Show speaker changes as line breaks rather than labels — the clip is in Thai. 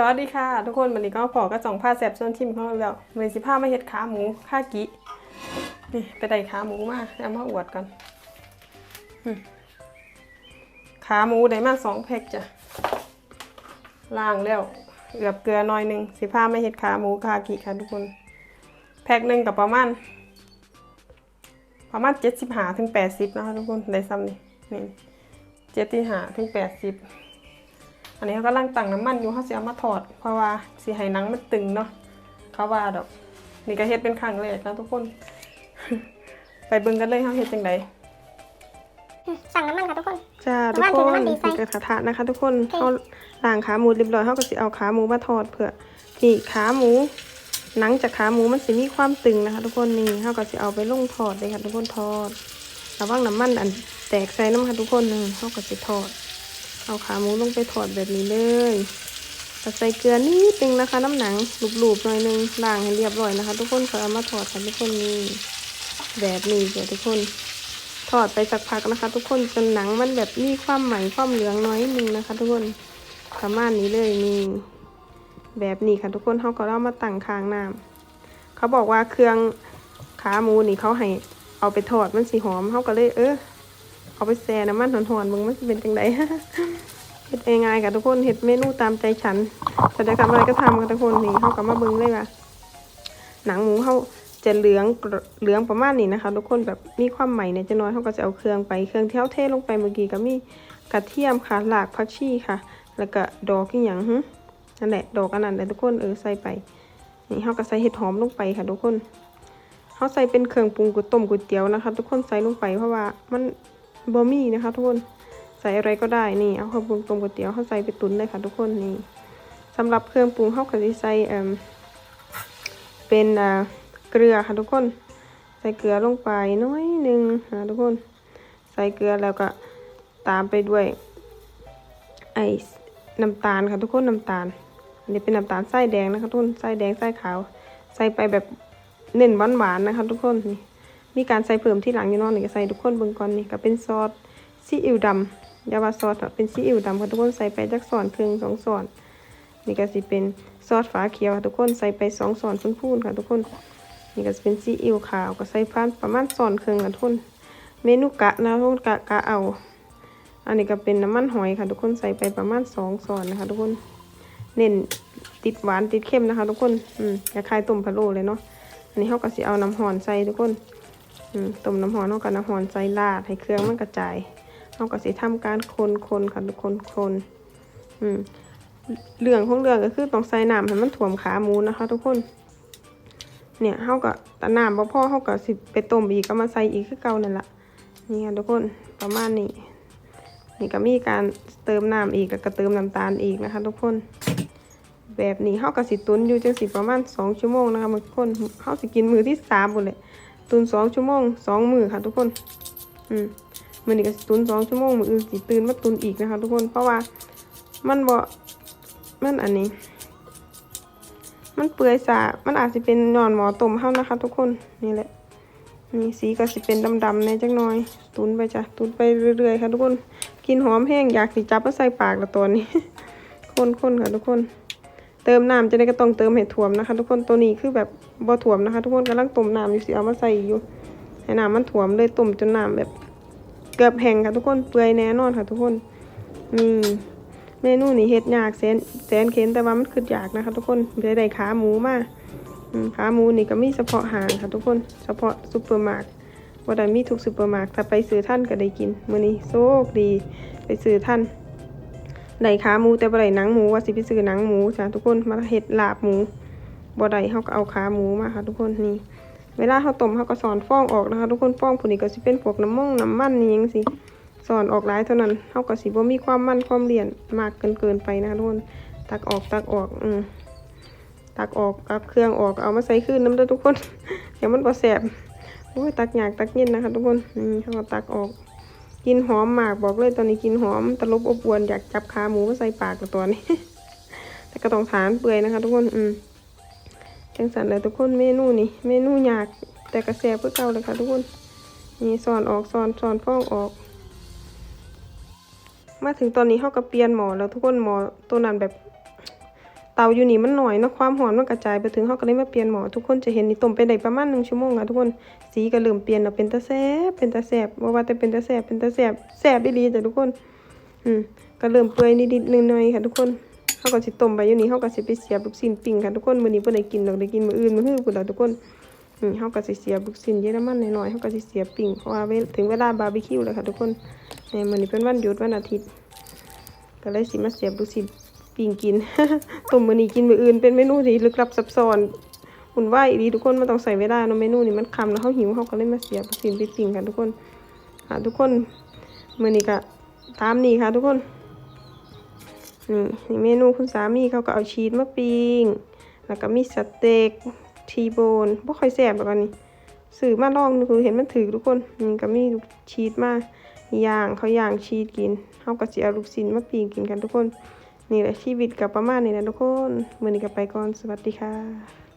สวัสดีค่ะ ทุกคนวันนี้ก็พอก็จ่องผ้าแสบส่วนทิมของเราแล้ววันนี้สิผ้ามาเฮ็ดขาหมูค่ากินี่ไปได้ขาหมูมาเอามาอวดกันขาหมูได้มาสองแพ็คจ้ะล้างแล้วเอือบเกลือหน่อยหนึ่งสิผ้ามาเฮ็ดขาหมูคากิค่ะทุกคน แพ็คหนึ่งกับประมาณประมาณเจ็ดสิบหาถึงแปดสิบนะคะทุกคนได้ซ้ำนี่นี่เจ็ดที่หาถึงแปดสิบ อันนี้เขากำลังตั้งน้ำมันอยู่เขาสิเอามาถอด เพราะว่าสีให้หนังมันตึงเนาะเขาว่าดอก นี่ก็เฮ็ดเป็นครั้งแรกนะทุกคน ไปเบิ่งกันเลยเขาเฮ็ดจังได
สั่งน้ำมันค่ะทุกคน
จ้าทุก
น้ำ
ค
มัน
น
ถึงน้ำมันดีไซน์
นี่กระทะนะคะ ทุกคน
โอเค
เขาล้างขาหมูเรียบร้อยเขาก็สิเอาขาหมูมาทอดเผื่อนี่ขาหมูหนังจากขาหมูมันสิมีความตึงนะคะ ทุกคนนี่เขาก็สิเอาไปลงทอดเลยค่ะ ทุกคนทอดระวังน้ำมันอันแตกใส่น้ำค่ะทุกคนนึงเขาก็สิทอด เอาขาหมูลงไปทอดแบบนี้เลยใส่เกลือนิดนึงนะคะ น้ำหนังหลูบๆหน่อยนึงล้างให้เรียบร้อยนะคะ ทุกคนก็เอามาทอดค่ะทุกคนนี่แบบนี้เดี๋ยวทุกคนทอดไปสักพักนะคะ ทุกคนจนหนังมันแบบมีความใหม่ความเหลืองน้อยนึงนะคะ ทุกคนประมาณนี้เลยนี่แบบนี้ค่ะทุกคนเขาก็เอามาตั้งคางน้ำเขาบอกว่าเครื่องขาหมูนี่เขาให้เอาไปทอดมันสีหอมเขาก็เลย เออเอาไปแช่น้ำมันหอนๆมึงมันสิเป็นจังได เฮ็ดง่ายๆค่ะทุกคนเฮ็ดเมนูตามใจฉันแต่จะทำอะไรก็ทำค่ะทุกคนนี่เขาก็มาเบิ่งเลยว่าหนังหมูเขาจะเหลืองกเหลืองประมาณนี้นะคะ ทุกคนแบบมีความใหม่เนี่ยจะน้อยเขาก็จะเอาเครื่องไปเครื่องเที่เขาเทลงไปเมื่อกี้ก็มีกระเทียมค่ะหลากผักชีค่ะ แล้วก็ดอกอีหยังหึนั่นแหละดอกอันนั้นแหละทุกคนเออใส่ไปนี่เขาก็ใส่เห็ดหอมลงไปค่ะ ทุกคนเขาใส่เป็นเครื่องปรุงก๋วยต้มก๋วยเตี๋ยวนะคะ ทุกคนใส่ลงไปเพราะว่ามันบะหมี่นะคะ ทุกคน ใส่อะไรก็ได้นี่เอาเครื่องปรุงต้มก๋วยเตี๋ยวเขาใส่ไปตุ๋นเลยค่ะทุกคนนี่สำหรับเครื่องปรุงเขาก็จะใส่เอ่มเป็นเกลือค่ะทุกคน ใส่เกลือลงไปน้อยหนึ่งนะทุกคน ใส่เกลือแล้วก็ตามไปด้วยไอ้น้ำตาลค่ะทุกคนน้ำตาลอันนี้เป็นน้ำตาลไส้แดงนะคะทุกคนไส้แดงไส้ขาว ใส่ไปแบบเน้นหวานๆนะคะทุกคนนี่มีการใส่เพิ่มที่หลังอยู่นอนนี่ก็ใส่ทุกคนเบิ่งก่อนนี่ก็เป็นซอสซีอิ๊วดำ ยาว่าซอสเป็นซีอิ๊วดำค่ะทุกคนใส่ไปจักส่อนครึ่งสองส่อนนี่ก็สิเป็นซอสฝาเขียวค่ะทุกคนใส่ไปสองส่อนพูนๆค่ะทุกคนนี่ก็จะเป็นซีอิ๊วขาวก็ใส่พันประมาณส่อนครึ่งละทุกคนเมนูกะนะทุกคนกะกะเอา อันนี้ก็เป็นน้ำมันหอยค่ะ ทุกคนใส่ไปประมาณสองส่อนนะคะ ทุกคนเน้นติดหวานติดเค็มนะคะ ทุกคนอืมอย่าคล้ายต้มพะโล้เลยเนาะอันนี้เขาก็สิเอาน้ำหอนใส่ทุกคนอืมต้มน้ำหอนเขากับน้ำหอนใส่ลาดให้เครื่องมันกระจาย เขาก็สิทำการคนคนค่ะทุกคนคนอืมเรื่องของเรื่องก็คือต้องใส่น้ำให้มันถ่วมขาหมูนะคะ ทุกคน เนี่ยเฮาก็ตะน้ำบ่พอเฮาก็สิไปต้มอีกก็มาใส่อีกคือเก่านั่นละนี่ค่ะทุกคนประมาณนี้นี่ก็มีการเติมน้ำอีกแล้วก็เติมน้ำตาลอีกนะคะ ทุกคน แบบนี้เฮาก็สิตุนอยู่จังสิประมาณ2ชั่วโมงนะคะทุกคนเฮาสิกินมือที่3พุ่นแหละตุน2ชั่วโมง2มือค่ะ ทุกคน อืม มื้อนี้ก็ตุน2ชั่วโมงมืออื่นสิตื่นมาตุนอีกนะคะ ทุกคนเพราะว่ามันบ่มันอันนี้ มันเปื่อยสามันอาจจะเป็นหนอนหมอต้มเฮานะคะ ทุกคนนี่แหละนี่สีก็สิเป็นดำๆในจักน่อย ตุนไปจ้ะตุนไปเรื่อยๆค่ะทุกคนกินหอมแห้งอยากสิจับมาใส่ปากละตัวนี้ คนๆค่ะทุกคน เติมน้ำจะได้ก็ต้องเติมให้ถ่วมนะคะ ทุกคนตัวนี้คือแบบบ่ถ่วมนะคะ ทุกคนกำลังต้มน้ำอยู่สิเอามาใส่อยู่ให้น้ำมันถ่วมเลยต้มจนน้ำแบบ เกือบแห้งค่ะทุกคนเปื่อยแน่นอนค่ะทุกคนนี่เมนูนี่เฮ็ดยากแสนแสนเข็นแต่ว่ามันคือยากนะคะ ทุกคนได้ได้ขาหมูมาขาหมูนี่ก็มีเฉพาะห้างค่ะทุกคนเฉพาะซุปเปอร์มาร์ทบ่ได้มีทุกซุปเปอร์มาร์ทถ้าไปซื้อท่านก็ได้กินมื้อนี้โชคดีไปซื้อท่านได้ขาหมูแต่บ่ได้หนังหมูว่าสิไปซื้อหนังหมูจ้ะทุกคนมาเฮ็ดลาบหมูบ่ได้เฮาก็เอาขาหมูมาค่ะ ทุกคนนี่ เวลาเฮาต้มเฮาก็สอนฟองออกนะคะ ทุกคนฟองผู้นี้ก็สิเป็นพวกน้ำมงน้ำมันนี่จังซี่สอนออกหลายเท่านั้นเท่ากับสิบ่มีความมั่นความเรียนมากเกินเกินไปนะคะทุกคนตักออกตักออกอืมตักออกกับเครื่องออกเอามาใส่คืนน้ำเด้อทุกคนเดี๋ยวมันบ่แสบโอ้ยตักหยากตักเย็นนะคะ ทุกคนนี่เขาก็ตักออกกินหอมมากบอกเลยตอนนี้กินหอมตลบอบอวนอยากจับขาหมูมาใส่ปากกับตัวนี้แต่ก็ต้องทานเปื่อยนะคะ ทุกคนอืม จังสันเลยทุกคนเมนูนี่เมนูยากแต่กระแสเพื่อเก่าเลยค่ะทุกคนนี่สอนออกสอนสอนฟองออก มาถึงตอนนี้เขาก็เปลี่ยนหมอแล้วทุกคนหมอตัวนั้นแบบเตาอยู่นี่มันหน่อยนะความร้อนมันกระจายไปถึงเฮาก็เลยมาเปลี่ยนหมอทุกคนจะเห็นนี่ต้มไปได้ประมาณ1ชั่วโมงอะทุกคนสีก็เริ่มเปลี่ยนแล้วเป็นตาแซบเป็นตาแซบบ่ว่าแต่เป็นตาแซบเป็นตาแซบแซบอีหลีจ้ะทุกคน อืมก็เริ่มเปื่อยนิดๆหน่อยๆค่ะทุกคน เฮาก็สิต้มไปอยู่นี่เฮาก็สิไปเสียบลูกชิ้นปิ้งค่ะทุกคนมื้อนี้บ่ได้กินดอกได้กินมื้ออื่นมื้อฮื้อพุ่นล่ะทุกคนอืมเฮาก็สิเสียบลูกชิ้นเยอรมันหน้อยๆเฮาก็สิเสียบปิ้งเพราะว่าถึงเวลาบาร์บีคิวแล้วค่ะทุกคนในมื้อนี้เป็นวันหยุดวันอาทิตย์ก็เลยสิมาเสียบลูกชิ้นปิ้งกินต้มมื้อนี้กินมื้ออื่นเป็นเมนูที่ลึกลับซับซ้อนหุ่นวายอีทุกคนมันต้องใส่เวลาเนาะเมนูนี้มันคำแล้วเฮาหิวเฮาก็เลยมาเสียบลูกชิ้นไปปิ้งกันทุกคนค่ะทุกคนมื้อนี้ก็ตามนี้ค่ะทุกคน นี่นี่เมนูคุณสามีเขาก็เอาชีสมาปิ้งแล้วก็มีสเต็กทีโบนบ่ค่อยแซ่บแล้วกันนี่สื่อมาลองดูคือเห็นมันถือทุกคนนี่ก็มีชีสมาย่างเขาย่างชีสกินเขาก็สิเอาลูกชิ้นมาปิ้งกินกันทุกคน นี่แหละชีวิตกับประมาณนี้แหละทุกคนมือนี้ก็ไปก่อนสวัสดีค่ะ